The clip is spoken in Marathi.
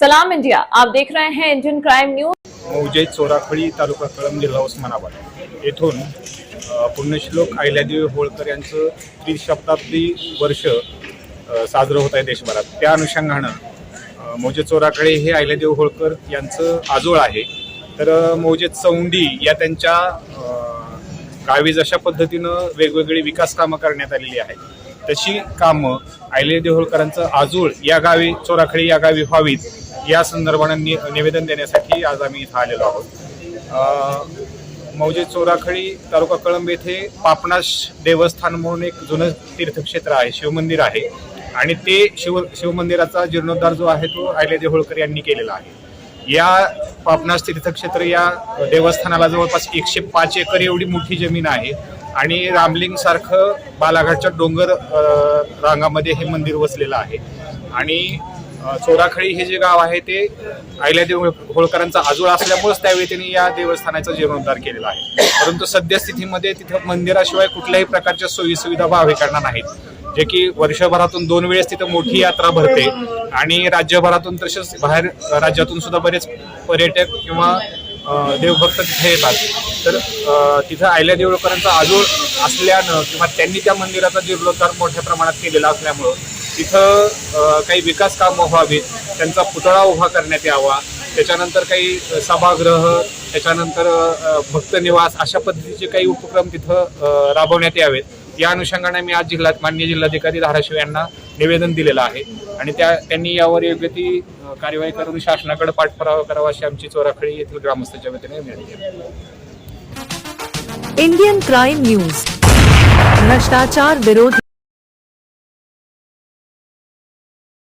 सलाम इंडिया आप देख रहे हैं इंडियन क्राइम न्यूज। मौजे चोराखळी तालुका कळंब जिल्हा उस्मानाबाद. येथून अ, पुण्यश्लोक अहिल्यादेवी होळकर यांचं त्रिशताब्दी वर्ष अ, साजरं होत आहे देशभरात. त्या अनुषंगानं अ, मौजे चोराखळी हे अहिल्यादेवी होळकर यांचं आजोळ आहे. तर अ, मौजे चौंडी या त्यांच्या अ, गावी जशा पद्धतीनं वेगवेगळी विकास कामं करण्यात आलेली आहेत तशी कामं आयले होळकरांचं आजूळ या गावी चोराखळी या गावी व्हावीत या संदर्भानं नि निवेदन देण्यासाठी आज आम्ही इथं आलेलो आहोत. मौजे चोराखळी तालुका कळंब येथे पापनाश देवस्थान म्हणून एक जुनं तीर्थक्षेत्र आहे शिवमंदिर आहे. आणि ते शिव शिवमंदिराचा जीर्णोद्धार जो आहे तो अहिल्यादेवी होळकर यांनी केलेला आहे. या पापनाश तीर्थक्षेत्र या देवस्थानाला जवळपास एकशे पाच एकर एवढी मोठी जमीन आहे. आणि रामलिंग सारखं बालाघाटच्या डोंगर रांगामध्ये हे मंदिर वसलेलं आहे. आणि चोराखळी हे जे गाव आहे ते अहिल्यादेव होळकरांचा आजोळ असल्यामुळेच त्यावेळी त्यांनी या देवस्थानाचा जीर्णोद्धार केलेला आहे. परंतु सद्यस्थितीमध्ये तिथं मंदिराशिवाय कुठल्याही प्रकारच्या सोयी सुविधा भाविकांना नाहीत. जे की वर्षभरातून दोन वेळेस तिथं मोठी यात्रा भरते आणि राज्यभरातून तसेच बाहेर राज्यातून सुद्धा बरेच पर्यटक किंवा देवभक्त तिथे येतात. तर तिथं आयल्या देवळकरांचा आजोळ असल्यानं किंवा त्यांनी त्या मंदिराचा जीर्णोद्धार मोठ्या प्रमाणात केलेला असल्यामुळं तिथं काही विकास कामं व्हावीत त्यांचा पुतळा उभा करण्यात यावा त्याच्यानंतर काही सभागृह त्याच्यानंतर भक्तनिवास भक्त निवास अशा पद्धतीचे काही उपक्रम तिथं राबवण्यात यावेत. या अनुषंगाने मी आज जिल्हा माननीय जिल्हाधिकारी धाराशिव यांना निवेदन दिलेलं आहे. आणि त्या त्यांनी यावर योग्य ती कार्यवाही करून शासनाकडे पाठपुरावा करावा अशी आमची चोराखळी येथील ग्रामस्थांच्या वतीने विनंती इंडियन क्राईम न्यूज. भ्रष्टाचार विरोधी